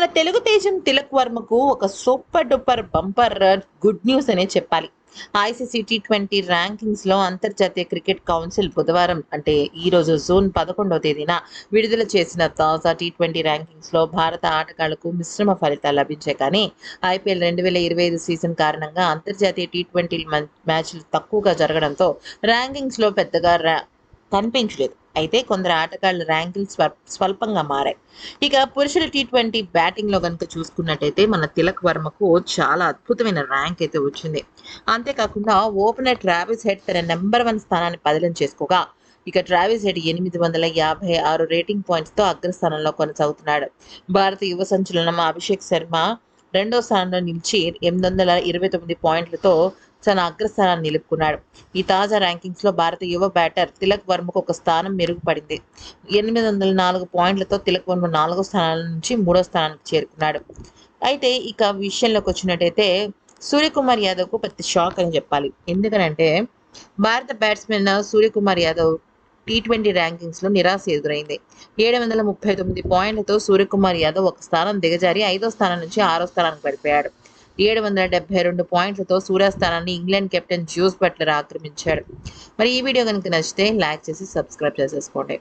మన తెలుగుతేజం తిలక్ వర్మకు ఒక super duper bumper good news అనే చెప్పాలి. ఐసీసీ టీ ట్వంటీ ర్యాంకింగ్స్లో అంతర్జాతీయ క్రికెట్ కౌన్సిల్ బుధవారం అంటే ఈ రోజు జూన్ పదకొండవ తేదీన విడుదల చేసిన తాజా టీ ట్వంటీ ర్యాంకింగ్స్లో భారత ఆటగాళ్ళకు మిశ్రమ ఫలితాలు లభించాయి. కానీ ఐపీఎల్ రెండు వేల ఇరవై ఐదు సీజన్ కారణంగా అంతర్జాతీయ టీ ట్వంటీ మ్యాచ్లు తక్కువగా జరగడంతో ర్యాంకింగ్స్లో పెద్దగా కనిపించలేదు. అయితే కొందరు ఆటగాళ్ళ ర్యాంకులు స్వల్పంగా మారాయి. ఇక పురుషుల టీ ట్వంటీ బ్యాటింగ్లో కనుక చూసుకున్నట్టయితే మన తిలక్ వర్మకు చాలా అద్భుతమైన ర్యాంక్ అయితే వచ్చింది. అంతేకాకుండా ఓపెనర్ ట్రావిస్ హెడ్ తన నెంబర్ వన్ స్థానాన్ని పదిలం చేసుకోగా ఇక ట్రావిస్ హెడ్ ఎనిమిది వందల యాభై ఆరు రేటింగ్ పాయింట్స్తో అగ్రస్థానంలో కొనసాగుతున్నాడు. భారత యువ సంచలనం అభిషేక్ శర్మ రెండో స్థానంలో నిలిచి ఎనిమిది వందల ఇరవై తొమ్మిది పాయింట్లతో తన అగ్రస్థానాన్ని నిలుపుకున్నాడు. ఈ తాజా ర్యాంకింగ్స్లో భారత యువ బ్యాటర్ తిలక్ వర్మకు ఒక స్థానం మెరుగుపడింది. ఎనిమిది వందల నాలుగు పాయింట్లతో తిలక్ వర్మ నాలుగో స్థానాల నుంచి మూడో స్థానానికి చేరుకున్నాడు. అయితే ఇక విషయంలోకి వచ్చినట్టయితే సూర్యకుమార్ యాదవ్కు పెద్ద షాక్ అని చెప్పాలి. ఎందుకనంటే భారత batsmen Suryakumar Yadav T twenty ర్యాంకింగ్స్లో నిరాశ ఎదురైంది. ఏడు వందల ముప్పై తొమ్మిది పాయింట్లతో సూర్యకుమార్ యాదవ్ ఒక స్థానం దిగజారి ఐదో స్థానం నుంచి ఆరో స్థానానికి పడిపోయాడు. ఏడు వందల డెబ్బై రెండు పాయింట్లతో సూర్యాస్థానాన్ని ఇంగ్లాండ్ కెప్టెన్ జ్యూస్ బట్లర్ ఆక్రమించాడు. మరి ఈ వీడియో కనుక నచ్చితే లైక్ చేసి సబ్స్క్రైబ్ చేసేసుకోండి.